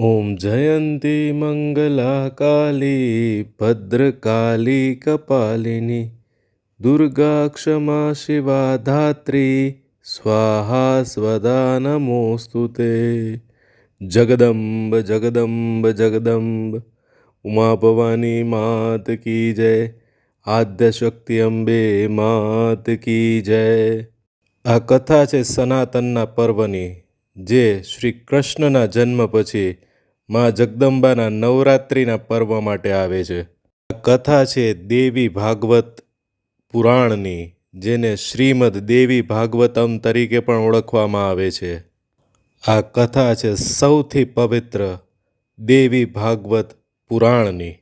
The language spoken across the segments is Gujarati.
ॐ जयन्ती मङ्गला काली भद्रकाली कपालिनी दुर्गा क्षमा शिवा धात्री સ્વાહા સ્વદા નમોસ્તુ તે જગદંબ જગદંબ જગદંબ ઉમા ભવાની માત કી જય આદ્ય શક્તિ અંબે માત કી જય આ કથા છે સનાતનના પર્વની જે શ્રી કૃષ્ણના જન્મ પછી મા જગદંબાના નવરાત્રિના પર્વ માટે આવે છે. આ કથા છે દેવી ભાગવત પુરાણની, જેને શ્રીમદ દેવી ભાગવતમ તરીકે પણ ઓળખવામાં આવે છે. આ કથા છે સૌથી પવિત્ર દેવી ભાગવત પુરાણની.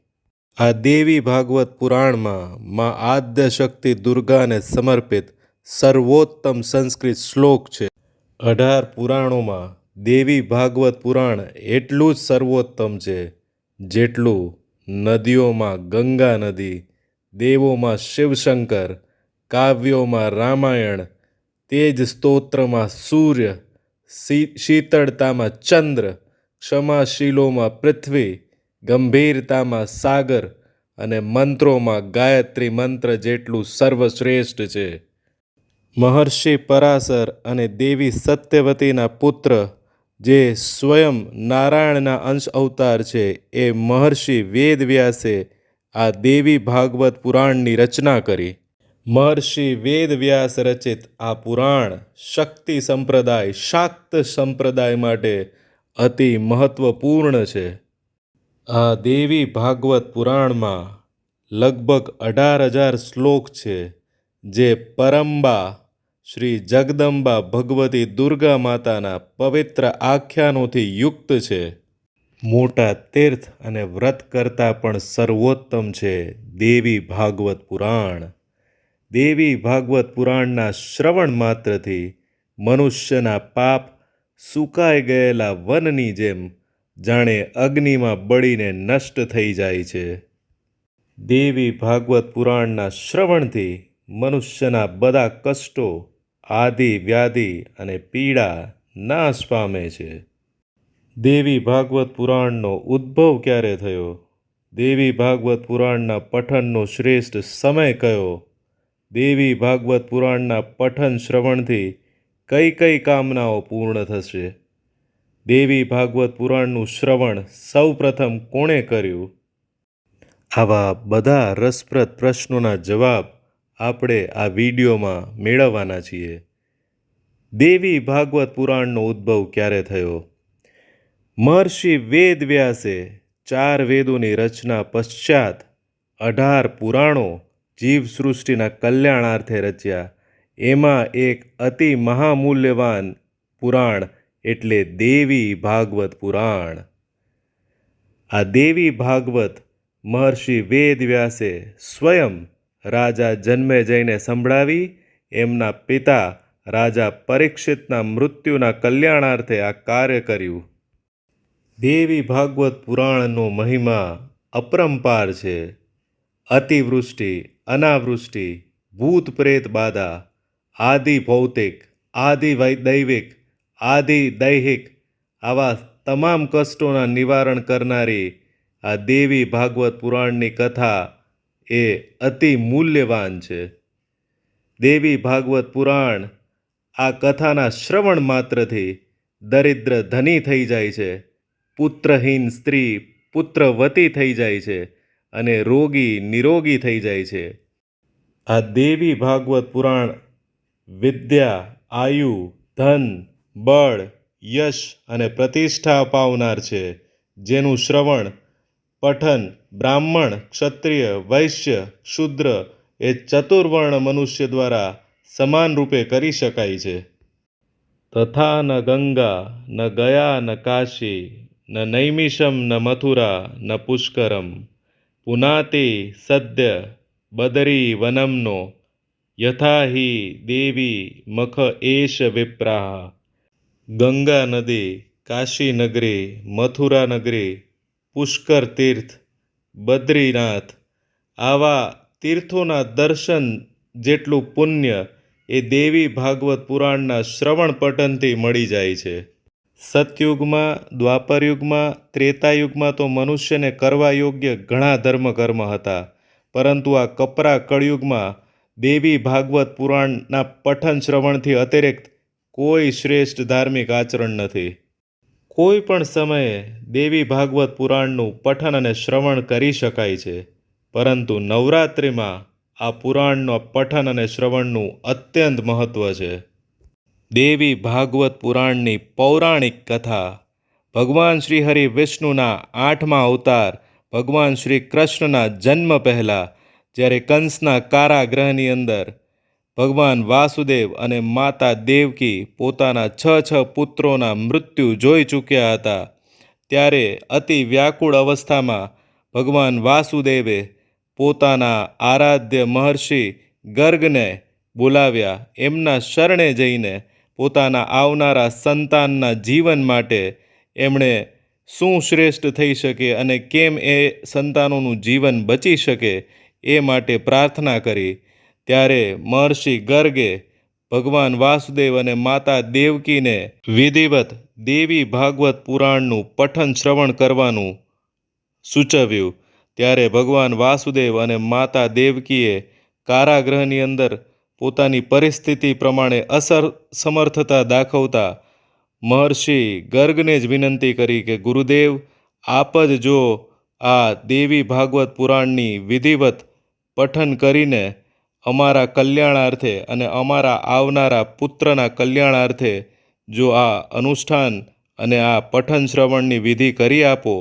આ દેવી ભાગવત પુરાણમાં માં આદ્ય શક્તિ દુર્ગાને સમર્પિત સર્વોત્તમ સંસ્કૃત શ્લોક છે. અઢાર પુરાણોમાં દેવી ભાગવત પુરાણ એટલું જ સર્વોત્તમ છે, જેટલું નદીઓમાં ગંગા નદી, દેવોમાં શિવશંકર, કાવ્યોમાં રામાયણ તેજ સ્તોત્રમાં સૂર્ય શીતળતામાં ચંદ્ર, ક્ષમાશીલોમાં પૃથ્વી, ગંભીરતામાં સાગર અને મંત્રોમાં ગાયત્રી મંત્ર જેટલું સર્વશ્રેષ્ઠ છે. મહર્ષિ પરાસર અને દેવી સત્યવતીના પુત્ર જે સ્વયં નારાયણના અંશ અવતાર છે, એ મહર્ષિ વેદવ્યાસે આ દેવી ભાગવત પુરાણની રચના કરી. મહર્ષિ વેદવ્યાસ રચિત આ પુરાણ શક્તિ સંપ્રદાય, શાક્ત સંપ્રદાય માટે અતિ મહત્વપૂર્ણ છે. આ દેવી ભાગવત પુરાણમાં લગભગ અઢાર હજાર શ્લોક છે, જે પરંબા શ્રી જગદંબા ભગવતી દુર્ગા માતાના પવિત્ર આખ્યાનોથી યુક્ત છે. મોટા તીર્થ અને વ્રત કરતાં પણ સર્વોત્તમ છે દેવી ભાગવત પુરાણ. દેવી ભાગવત પુરાણના શ્રવણ માત્રથી મનુષ્યના પાપ સુકાઈ ગયેલા વનની જેમ જાણે અગ્નિમાં બળીને નષ્ટ થઈ જાય છે. દેવી ભાગવત પુરાણના શ્રવણથી મનુષ્યના બધા કષ્ટો આદિ, વ્યાધિ અને પીડા નાશ પામે છે. દેવી ભાગવત પુરાણનો ઉદ્ભવ ક્યારે થયો? દેવી ભાગવત પુરાણના પઠનનો શ્રેષ્ઠ સમય કયો? દેવી ભાગવત પુરાણના પઠન શ્રવણથી કઈ કઈ કામનાઓ પૂર્ણ થશે? દેવી ભાગવત પુરાણનું શ્રવણ સૌપ્રથમ કોણે કર્યું? આવા બધા રસપ્રદ પ્રશ્નોના જવાબ આપણે આ વિડીયોમાં મેળવવાના છીએ. દેવી ભાગવત પુરાણનો ઉદ્ભવ ક્યારે થયો? મહર્ષિ વેદ વ્યાસે ચાર વેદોની રચના પશ્ચાત અઢાર પુરાણો જીવસૃષ્ટિના કલ્યાણાર્થે રચ્યા. એમાં એક અતિ મહામૂલ્યવાન પુરાણ એટલે દેવી ભાગવત પુરાણ. આ દેવી ભાગવત મહર્ષિ વેદ વ્યાસે સ્વયં રાજા જન્મે જઈને સંભળાવી એમના પિતા રાજા પરીક્ષિતના મૃત્યુના કલ્યાણાર્થે આ કાર્ય કર્યું. દેવી ભાગવત પુરાણનો મહિમા અપરંપાર છે. અતિવૃષ્ટિ, અનાવૃષ્ટિ, ભૂત પ્રેત બાધા, આદિ ભૌતિક, આદિ દૈવિક, આદિ દૈહિક આવા તમામ કષ્ટોના નિવારણ કરનારી આ દેવી ભાગવત પુરાણની કથા એ અતિ મૂલ્યવાન છે. દેવી ભાગવત પુરાણ આ કથાના શ્રવણ માત્રથી દરિદ્ર ધની થઈ જાય છે, પુત્રહીન સ્ત્રી પુત્રવતી થઈ જાય છે અને રોગી નિરોગી થઈ જાય છે. આ દેવી ભાગવત પુરાણ વિદ્યા, આયુ, ધન, બળ, યશ અને પ્રતિષ્ઠા અપાવનાર છે, જેનું શ્રવણ પઠન બ્રાહ્મણ, ક્ષત્રિય, વૈશ્ય, શૂદ્ર એ ચતુર્વર્ણ મનુષ્ય દ્વારા સમાન રૂપે કરી શકાય છે. તથા ન ગંગા, ન ગયા, ન કાશી, ન નૈમિષમ, ન મથુરા, ન પુષ્કરમ, પુનાતિ સદ્ય, બદરી વનમનો યથા હિ દેવી, મખ એશ વિપ્રાહ, ગંગા નદી, કાશી નગરી, મથુરા નગરી, પુષ્કર તીર્થ બદ્રીનાથ. આવા તીર્થોના દર્શન જેટલું પુણ્ય એ દેવી ભાગવત પુરાણના શ્રવણ પઠનથી મળી જાય છે. સતયુગમાં, દ્વાપરયુગમાં, ત્રેતાયુગમાં તો મનુષ્યને કરવા યોગ્ય ઘણા ધર્મ કર્મ હતા, પરંતુ આ કપરા કળયુગમાં દેવી ભાગવત પુરાણના પઠન શ્રવણથી અતિરિક્ત કોઈ શ્રેષ્ઠ ધાર્મિક આચરણ નથી. કોઈ પણ સમયે દેવી ભાગવત પુરાણનું પઠન અને શ્રવણ કરી શકાય છે, પરંતુ નવરાત્રિમાં આ પુરાણનો પઠન અને શ્રવણનું અત્યંત મહત્ત્વ છે. દેવી ભાગવત પુરાણની પૌરાણિક કથા ભગવાન શ્રી હરિ વિષ્ણુના આઠમા અવતાર ભગવાન શ્રી કૃષ્ણના જન્મ પહેલાં, જ્યારે કંસના કારાગ્રહની અંદર ભગવાન વાસુદેવ અને માતા દેવકી પોતાના છ છ પુત્રોના મૃત્યુ જોઈ ચૂક્યા હતા. ત્યારે અતિ વ્યાકુળ અવસ્થામાં ભગવાન વાસુદેવે પોતાના આરાધ્ય મહર્ષિ ગર્ગને બોલાવ્યા. એમના શરણે જઈને પોતાના આવનારા સંતાનના જીવન માટે એમણે શું શ્રેષ્ઠ થઈ શકે અને કેમ એ સંતાનોનું જીવન બચી શકે એ માટે પ્રાર્થના કરી. ત્યારે મહર્ષિ ગર્ગે ભગવાન વાસુદેવ અને માતા દેવકીને વિધિવત દેવી ભાગવત પુરાણનું પઠન શ્રવણ કરવાનું સૂચવ્યું. ત્યારે ભગવાન વાસુદેવ અને માતા દેવકીએ કારાગૃહની અંદર પોતાની પરિસ્થિતિ પ્રમાણે અસર સમર્થતા દાખવતા મહર્ષિ ગર્ગને જ વિનંતી કરી કે, ગુરુદેવ, આપ જ જો આ દેવી ભાગવત પુરાણની વિધિવત પઠન કરીને અમારા કલ્યાણાર્થે અને અમારા આવનારા પુત્રના કલ્યાણાર્થે જો આ અનુષ્ઠાન અને આ પઠન શ્રવણની વિધિ કરી આપો,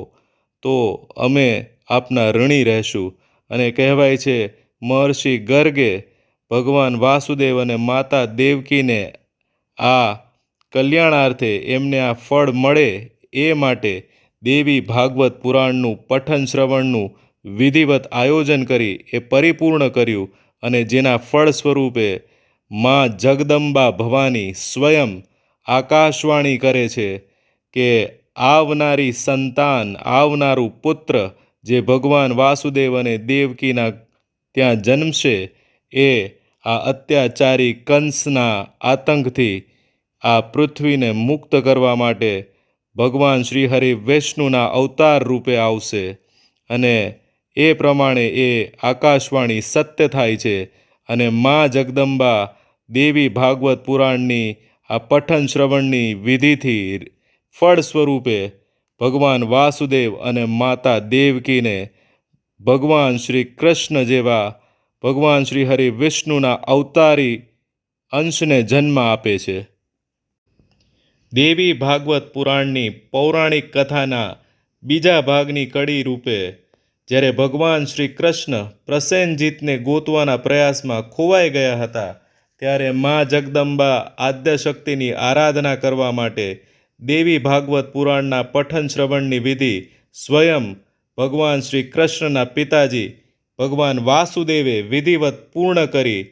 તો અમે આપના ઋણી રહેશું. અને કહેવાય છે, મહર્ષિ ગર્ગે ભગવાન વાસુદેવ અને માતા દેવકીને આ કલ્યાણાર્થે એમને આ ફળ મળે એ માટે દેવી ભાગવત પુરાણનું પઠન શ્રવણનું વિધિવત આયોજન કરી એ પરિપૂર્ણ કર્યું અને જેના ફળ સ્વરૂપે માં જગદંબા ભવાની સ્વયં આકાશવાણી કરે છે કે આવનારી સંતાન, આવનારું પુત્ર જે ભગવાન વાસુદેવ અને દેવકીના ત્યાં જન્મશે, એ આ અત્યાચારી કંસના આતંકથી આ પૃથ્વીને મુક્ત કરવા માટે ભગવાન શ્રી હરિ વિષ્ણુના અવતાર રૂપે આવશે અને એ પ્રમાણે એ આકાશવાણી સત્ય થાય છે અને મા જગદંબા દેવી ભાગવત પુરાણની આ પઠન શ્રવણની વિધિથી ફળ સ્વરૂપે ભગવાન વાસુદેવ અને માતા દેવકીને ભગવાન શ્રી કૃષ્ણ જેવા ભગવાન શ્રી હરિ વિષ્ણુના અવતારી અંશને જન્મ આપે છે. દેવી ભાગવત પુરાણની પૌરાણિક કથાના બીજા ભાગની કડી રૂપે જ્યારે ભગવાન શ્રી કૃષ્ણ પ્રસેનજીતને ગોતવાના પ્રયાસમાં ખોવાઈ ગયા હતા, ત્યારે મા જગદંબા આદ્યશક્તિની આરાધના કરવા માટે દેવી ભાગવત પુરાણના પઠન શ્રવણની વિધિ સ્વયં ભગવાન શ્રી કૃષ્ણના પિતાજી ભગવાન વાસુદેવે વિધિવત પૂર્ણ કરી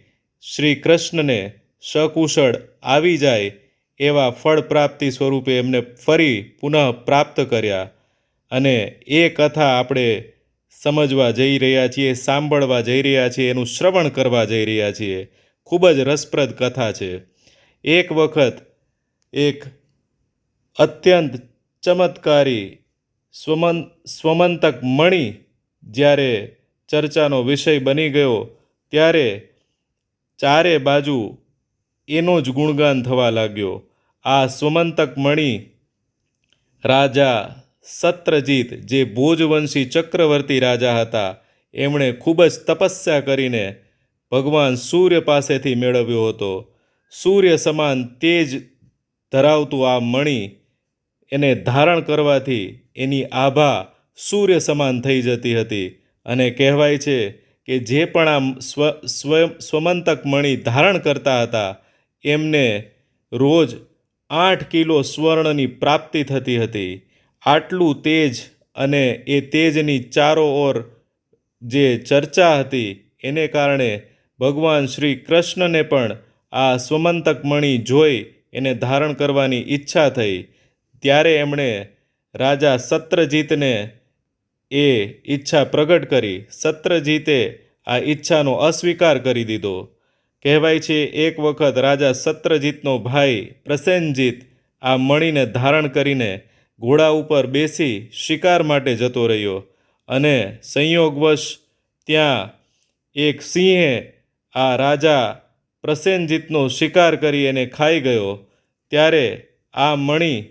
શ્રી કૃષ્ણને સકુશળ આવી જાય એવા ફળ પ્રાપ્તિ સ્વરૂપે એમને ફરી પુનઃ પ્રાપ્ત કર્યા. અને એ કથા આપણે સમજવા જઈ રહ્યા છીએ, સાંભળવા જઈ રહ્યા છીએ, એનું શ્રવણ કરવા જઈ રહ્યા છીએ. ખૂબ જ રસપ્રદ કથા છે. એક વખત એક અત્યંત ચમત્કારી સ્વમન, સ્વમંતક મણી જ્યારે ચર્ચાનો વિષય બની ગયો, ત્યારે ચારે બાજુ એનો જ ગુણગાન થવા લાગ્યો. આ સ્વમંતક મણી રાજા સત્રજીત જે ભોજવંશી ચક્રવર્તી રાજા હતા, એમણે ખૂબ જ તપસ્યા કરીને ભગવાન સૂર્ય પાસેથી મેળવ્યો હતો. સૂર્ય સમાન તેજ ધરાવતું આ મણિ એને ધારણ કરવાથી એની આભા સૂર્ય સમાન થઈ જતી હતી અને કહેવાય છે કે જે પણ આ સ્વ સ્વયં સ્વમંતક મણિ ધારણ કરતા હતા, એમને રોજ આઠ કિલો સ્વર્ણની પ્રાપ્તિ થતી હતી. આટલું તેજ અને એ તેજની ચારો ઓર જે ચર્ચા હતી, એને કારણે ભગવાન શ્રી કૃષ્ણને પણ આ સ્વમંતક મણિ જોઈ એને ધારણ કરવાની ઈચ્છા થઈ. ત્યારે એમણે રાજા સત્રજીતને એ ઈચ્છા પ્રગટ કરી. સત્રજીતે આ ઈચ્છાનો અસ્વીકાર કરી દીધો. કહેવાય છે, એક વખત રાજા સત્રજીતનો ભાઈ પ્રસેનજીત આ મણીને ધારણ કરીને ઘોડા ઉપર બેસી શિકાર માટે જતો રહ્યો અને સંયોગવશ ત્યાં એક સિંહે આ રાજા પ્રસેનજીતનો શિકાર કરી એને ખાઈ ગયો. ત્યારે આ મણી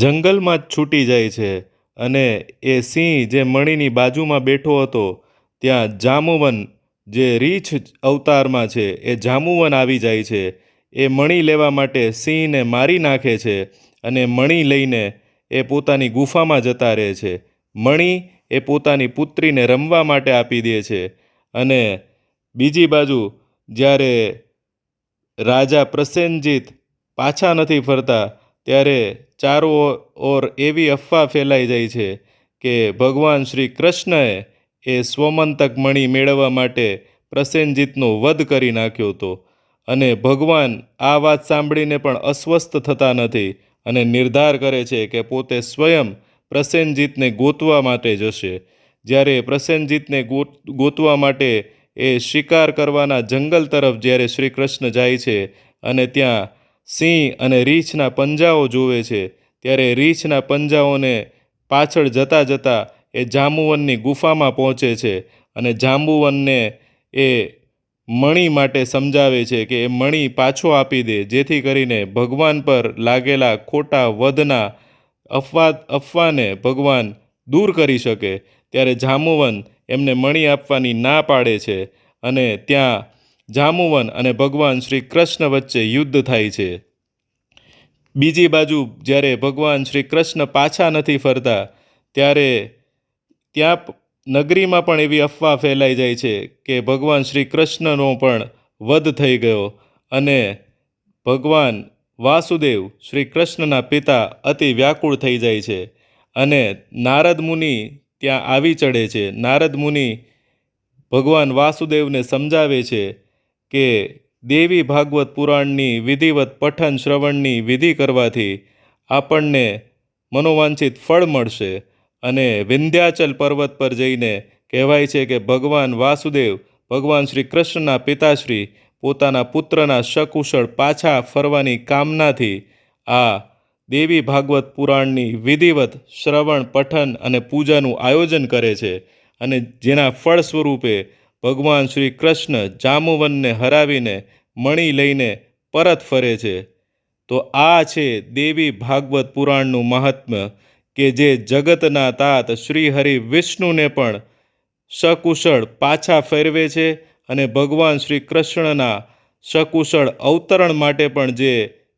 જંગલમાં જ છૂટી જાય છે અને એ સિંહ જે મણીની બાજુમાં બેઠો હતો, ત્યાં જામુવન જે રીછ અવતારમાં છે, એ જામુવન આવી જાય છે. એ મણી લેવા માટે સિંહને મારી નાખે છે અને મણી લઈને એ પોતાની ગુફામાં જતા રહે છે. મણી એ પોતાની પુત્રીને રમવા માટે આપી દે છે. અને બીજી બાજુ જ્યારે રાજા પ્રસેનજીત પાછા નથી ફરતા, ત્યારે ચારો ઓર એવી અફવા ફેલાઈ જાય છે કે ભગવાન શ્રી કૃષ્ણએ એ સ્વમંતક મણી મેળવવા માટે પ્રસેનજીતનો વધ કરી નાખ્યો હતો. અને ભગવાન આ વાત સાંભળીને પણ અસ્વસ્થ થતા નથી. અને નિર્ધાર કરે છે કે પોતે સ્વયં પ્રસેનજીતને ગોતવા માટે જશે. જ્યારે પ્રસેનજીતને ગોતવા માટે એ શિકાર કરવાના જંગલ તરફ જ્યારે શ્રી કૃષ્ણ જાય છે અને ત્યાં સિંહ અને રીંછના પંજાઓ જોવે છે, ત્યારે રીંછના પંજાઓને પાછળ જતાં જતાં એ જાંબુવનની ગુફામાં પહોંચે છે અને જાંબુવનને એ મણી માટે સમજાવે છે કે એ મણી પાછો આપી દે, જેથી કરીને ભગવાન પર લાગેલા ખોટા વધના અફવા, અફવાને ભગવાન દૂર કરી શકે. ત્યારે જામુવન એમને મણી આપવાની ના પાડે છે અને ત્યાં જામુવન અને ભગવાન શ્રી કૃષ્ણ વચ્ચે યુદ્ધ થાય છે. બીજી બાજુ જ્યારે ભગવાન શ્રી કૃષ્ણ પાછા નથી ફરતા, ત્યારે ત્યાં નગરીમાં પણ એવી અફવા ફેલાઈ જાય છે કે ભગવાન શ્રી કૃષ્ણનો પણ વધ થઈ ગયો અને ભગવાન વાસુદેવ શ્રી કૃષ્ણના પિતા અતિ વ્યાકુળ થઈ જાય છે અને નારદ મુનિ ત્યાં આવી ચડે છે. નારદ મુનિ ભગવાન વાસુદેવને સમજાવે છે કે દેવી ભાગવત પુરાણની વિધિવત પઠન શ્રવણની વિધિ કરવાથી આપણને મનોવાંછિત ફળ મળશે અને વિંધ્યાચલ પર્વત પર જઈને કહેવાય છે કે ભગવાન વાસુદેવ, ભગવાન શ્રી કૃષ્ણના પિતાશ્રી, પોતાના પુત્રના સકુશળ પાછા ફરવાની કામનાથી આ દેવી ભાગવત પુરાણની વિધિવત શ્રવણ, પઠન અને પૂજાનું આયોજન કરે છે અને જેના ફળ સ્વરૂપે ભગવાન શ્રી કૃષ્ણ જામુવનને હરાવીને મણી લઈને પરત ફરે છે. તો આ છે દેવી ભાગવત પુરાણનું મહાત્મ્ય. કે જે જગતના તાત શ્રી હરિ વિષ્ણુને પણ સકુશળ પાછા ફેરવે છે અને ભગવાન શ્રી કૃષ્ણના સકુશળ અવતરણ માટે પણ જે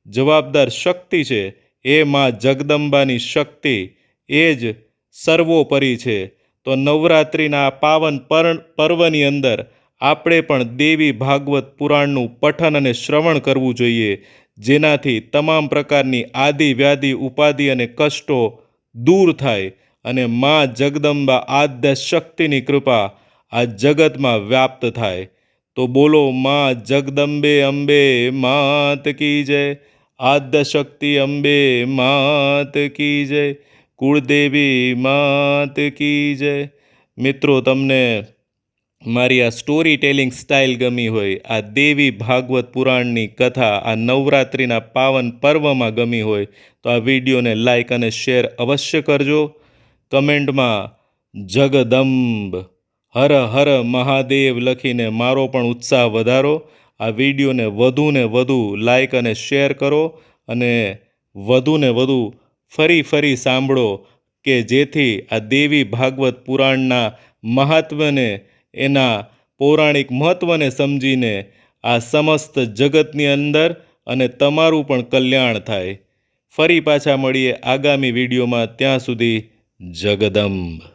જવાબદાર શક્તિ છે, એ માં જગદંબાની શક્તિ, એ જ સર્વોપરી છે. તો નવરાત્રિના પાવન પર પર્વની અંદર આપણે પણ દેવી ભાગવત પુરાણનું પઠન અને શ્રવણ કરવું જોઈએ, જેનાથી તમામ પ્રકારની આદિ વ્યાધિ, ઉપાધિ અને કષ્ટો દૂર થાય અને માં જગદંબા આદ્ય શક્તિની કૃપા આ જગતમાં વ્યાપ્ત થાય. તો બોલો, માં જગદંબે અંબે માત કી જય. આદ્ય શક્તિ અંબે માત કી જય. કુળદેવી માત કી જય. મિત્રો, તમને મારી આ સ્ટોરી ટેલિંગ સ્ટાઇલ ગમી હોય, આ દેવી ભાગવત પુરાણની કથા, આ નવરાત્રિના પાવન પર્વમાં ગમી હોય, તો આ વિડીયોને લાઇક અને શેર અવશ્ય કરજો. કમેન્ટમાં, જગદંબ, હર હર મહાદેવ લખીને મારો પણ ઉત્સાહ વધારો. આ વિડીયોને વધુને વધુ લાઇક અને શેર કરો અને વધુને વધુ ફરી ફરી સાંભળો કે જેથી આ દેવી ભાગવત પુરાણના મહાત્મ્યને એના પૌરાણિક મહત્ત્વને સમજીને આ સમસ્ત જગતની અંદર અને તમારું પણ કલ્યાણ થાય. ફરી પાછા મળીએ આગામી વિડીયોમાં. ત્યાં સુધી જગદંબ.